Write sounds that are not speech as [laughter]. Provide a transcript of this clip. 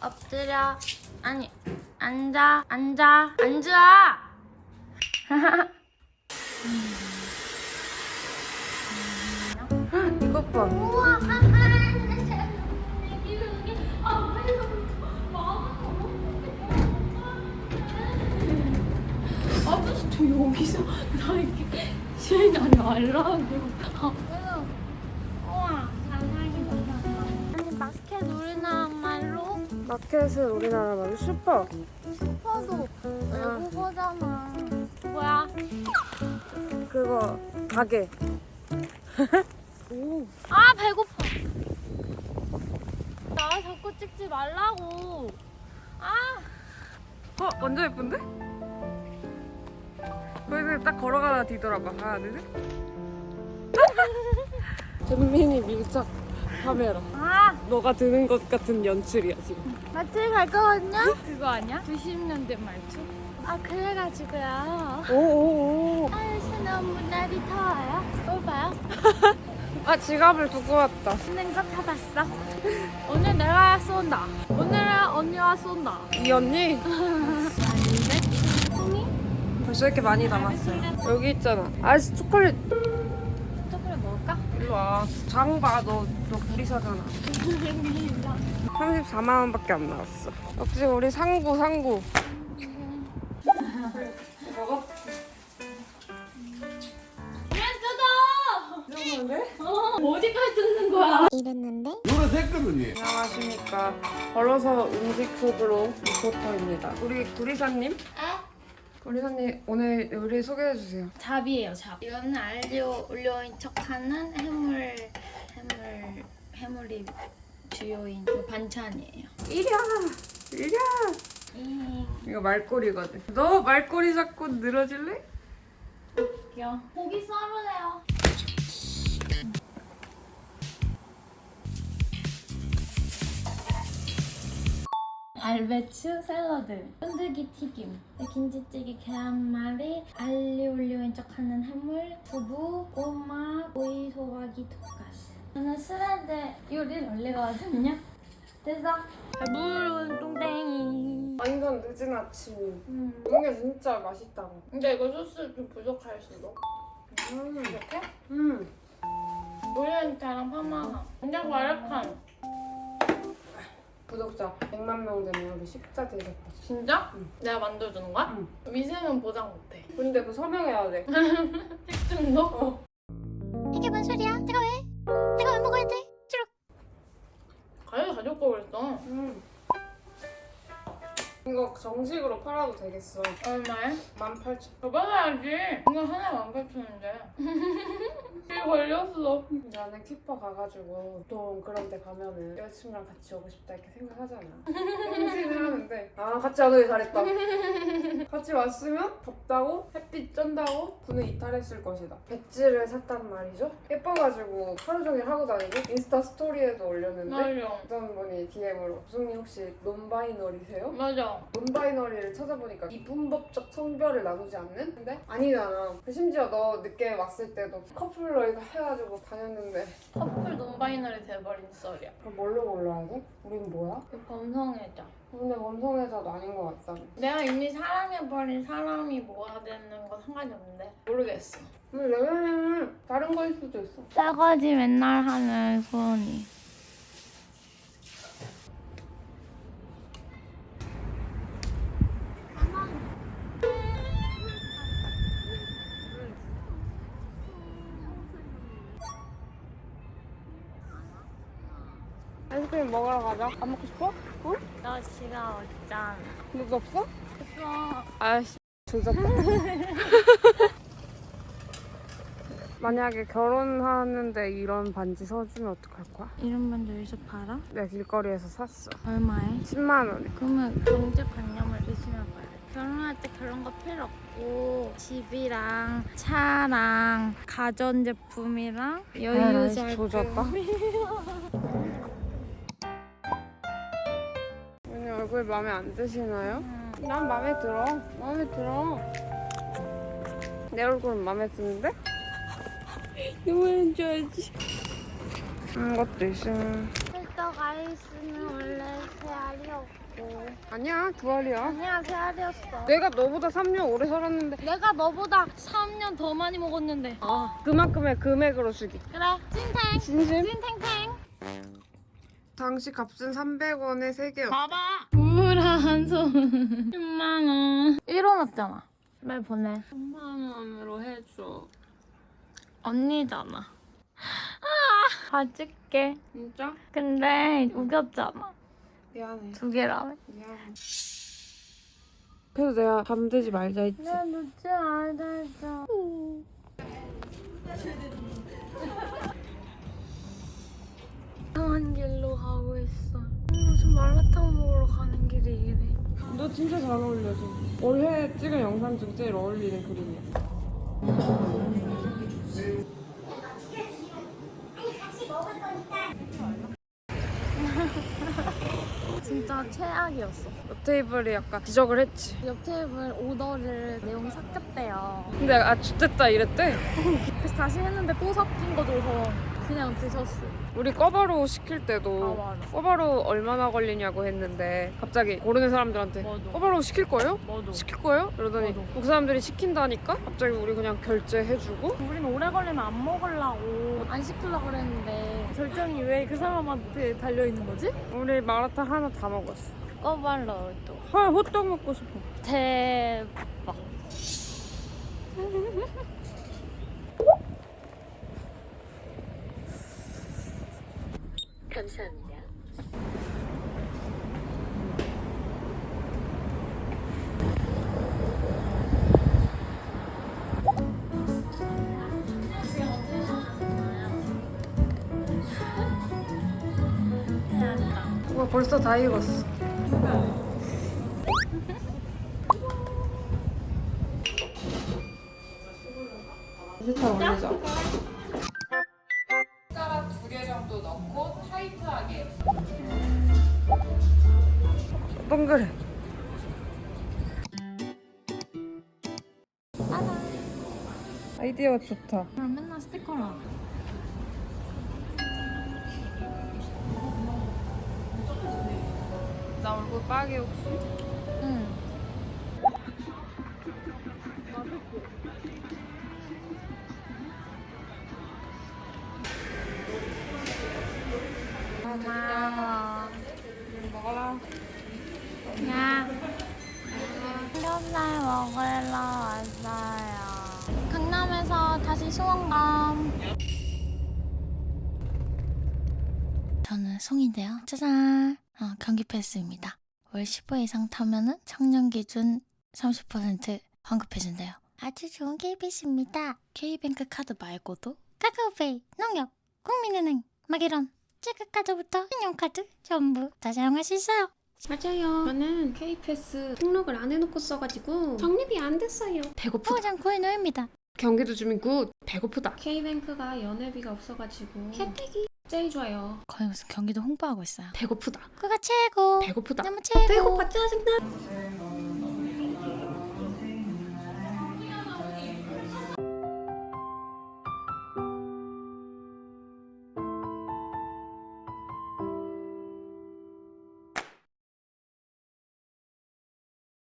엎드려. 아니 앉아. 앉아. 앉아! 이것 봐. 우와 아버지 저 여기서 나 이렇게 시간이 말라고 우와 마켓은 우리나라 말로 슈퍼. 슈퍼도 외국어잖아 뭐야 그거 가게. [laughs] 아 배고파 나 자꾸 찍지 말라고 아 어 완전 예쁜데? 거기서 딱 걸어가다 뒤돌아봐. 하나 둘 셋. 전민이 밀착 카메라. 아, 너가 드는 것 같은 연출이야 지금. 마트에 갈 거거든요? 그거 아니야? 90년대 말투? 아, 그래가지고요. 오오오. 아유씨 너무 날이 더워요. 또 봐요. 아 지갑을 두고 왔다. 있는 거 다 봤어. 오늘 내가 쏜다. 오늘은 언니와 쏜다. 이 언니 아닌데? 벌써 이렇게 많이 남았어요. 여기 있잖아. 아이스 초콜릿. 일로 와. 장 봐. 너, 너 구리 사잖아. 34만 원 밖에 안 나왔어. 역시 우리 상구 상구. 먹어? 왜 뜯어! 이러는데? 어, 어디까지 뜯는 거야? 노릇했거든요. 안녕하십니까. 걸어서 음식 속으로 리포터입니다. 우리 구리사님? 구리사님 오늘 요리 소개해 주세요. 잡이에요, 잡. 이거는 알리오 올려인 척하는 해물, 해물, 해물이 주요인 그 반찬이에요. 이랴 이랴. 이 이거 말꼬리거든. 너 말꼬리 잡고 늘어질래? 귀여워. 고기 썰으세요. 알배추 샐러드, 쫀득이 튀김, 김치찌개 계란말이, 알리올리오 인 척하는 해물, 두부, 꼬막, 오이 소박이 돈가스. 저는 술한테 요리를 올리거든요. 됐어. 배부른 똥땡이. 완전 늦은 아침. 음. 이게 진짜 맛있다고. 근데 이거 소스 좀 부족할 수도. 음. 이렇게? 음. 오리엔타랑 파마가 굉장히 완벽한. 구독자 100만 명 되면 우리 식사 되겠다. 진짜? 응. 내가 만들어주는 거야? 응. 위생은 보장 못해. 근데 그 서명해야 돼. [laughs] 식중독? 이게 뭔 소리야? 내가 왜? 내가 왜 먹어야 돼? 가격이 가져올 걸 그랬어. 음. 이거 정식으로 팔아도 되겠어. 얼마에? 18,000원. 더 받아야지. 이거 하나 18,000원인데. [laughs] 이 걸렸어. 나는 키퍼 가가지고 보통 그런 데 가면은 여자친구랑 같이 오고 싶다 이렇게 생각하잖아. 생각을 하는데 아 같이 안 오길 잘했다. 같이 왔으면 덥다고 햇빛 쩐다고 분을 이탈했을 것이다. 배지를 샀단 말이죠. 예뻐가지고 하루 종일 하고 다니고 인스타 스토리에도 올렸는데 맞아. 어떤 분이 DM으로 무슨님 혹시 논바이너리세요? 맞아. 논바이너리를 찾아보니까 이분법적 성별을 나누지 않는? 근데 아니잖아. 그 심지어 너 늦게 왔을 때도 커플로 이거 해가지고 다녔는데 커플 논바이너리 돼버린 썰이야. 그럼 뭘로 돼? 우린 뭐야? 그 범성애자. 근데 범성애자도 아닌 것 같다. 내가 이미 사랑해버린 사람이 뭐가 되는 건 상관이 없는데. 모르겠어. 근데 내 생각에는 다른 거일 수도 있어. 싸가지 맨날 하는 소원이. 아이스크림 먹으러 가자. 안 먹고 싶어? 응? 너 지금 어짠. 너도 없어? 없어. 아이씨, 조졌다. [laughs] 만약에 결혼하는데 이런 반지 서주면 어떡할 거야? 이런 분들 여기서 팔아? 내가 길거리에서 샀어. 얼마에? 10만 원에. 그러면 경제관념을 의심해 봐요. 결혼할 때 그런 거 필요 없고 집이랑 차랑 가전제품이랑 아이, 여유절품 조졌다. 얼굴 마음에 안 드시나요? 음, 난 마음에 들어. 마음에 들어. 내 얼굴은 마음에 드는데? 이번엔 줘야지. 이것도 있어. 찰떡 아이스는 원래 세 알이었고 아니야, 두 알이야. 아니야 세 알이었어 내가 너보다 3년 오래 살았는데. 내가 너보다 3년 더 많이 먹었는데 아, 그만큼의 금액으로 주기. 그래 찐탱 진심? 찐탱탱 당시 값은 300원에 3개였어. 봐봐 우울한 손 10만원 1원 없잖아 빨리 보내 3만원으로 해줘. 언니잖아 아 봐줄게 진짜? 근데 우겼잖아 미안해. 두 개라며 미안해. 그래서 내가 잠들지 말자 했지. 내가 놓지 말자 했어 이상한 길로 가고 있어 무슨 마라탕 먹으러 가는 길이 이래 너 진짜 잘 어울려 지금. 올해 찍은 영상 중 제일 어울리는 그림이야. [laughs] 진짜 최악이었어 옆 테이블이 약간 지적을 했지. 옆 테이블 오더를 내용이 섞였대요 근데 아 죽됐다 이랬대. [laughs] 그래서 다시 했는데 또 섞인 거 줘서 그냥 드셨어 우리 꿔바로 시킬 때도 아 맞아 꿔바로 얼마나 걸리냐고 했는데 갑자기 모르는 사람들한테 맞아. 꿔바로 시킬 거예요? 맞아 시킬 거예요? 이러더니 맞아. 그 사람들이 시킨다니까 갑자기 우리 그냥 결제해주고 우리는 오래 걸리면 안 먹으려고 안 시키려고 그랬는데 결정이 왜 그 사람한테 달려있는 거지? 우리 마라탕 하나 다 먹었어. 꺼발로 또 헐 호떡 먹고 싶어. 대박 [laughs] 와 벌써 다 익었어. 실타 올리자. 아이디어가 좋다. 그럼 맨날 스티커로 나 얼굴 빨개 혹시? 응 고마워 먹어라. 야 삼겹살 먹으러 왔어요. 강남에서 다시 수원감. 저는 송인데요. 짜잔! 어, 경기 패스입니다. 월 15회 이상 타면은 청년 기준 30% 환급해준대요. 아주 좋은 KBS입니다. K뱅크 카드 말고도 카카오페이, 농협, 국민은행 막 이런 체크카드부터 신용카드 전부 다 사용할 수 있어요 맞아요. 저는 K패스 등록을 안 해놓고 써가지고 적립이 안 됐어요. 배고프다. 포장 구해놓습니다 경기도 주민 굿. 배고프다. K뱅크가 연회비가 없어가지고 혜택이 제일 좋아요. 거의 무슨 경기도 홍보하고 있어요 배고프다. 그가 최고 배고프다. 너무 최고 배고파 짜증나.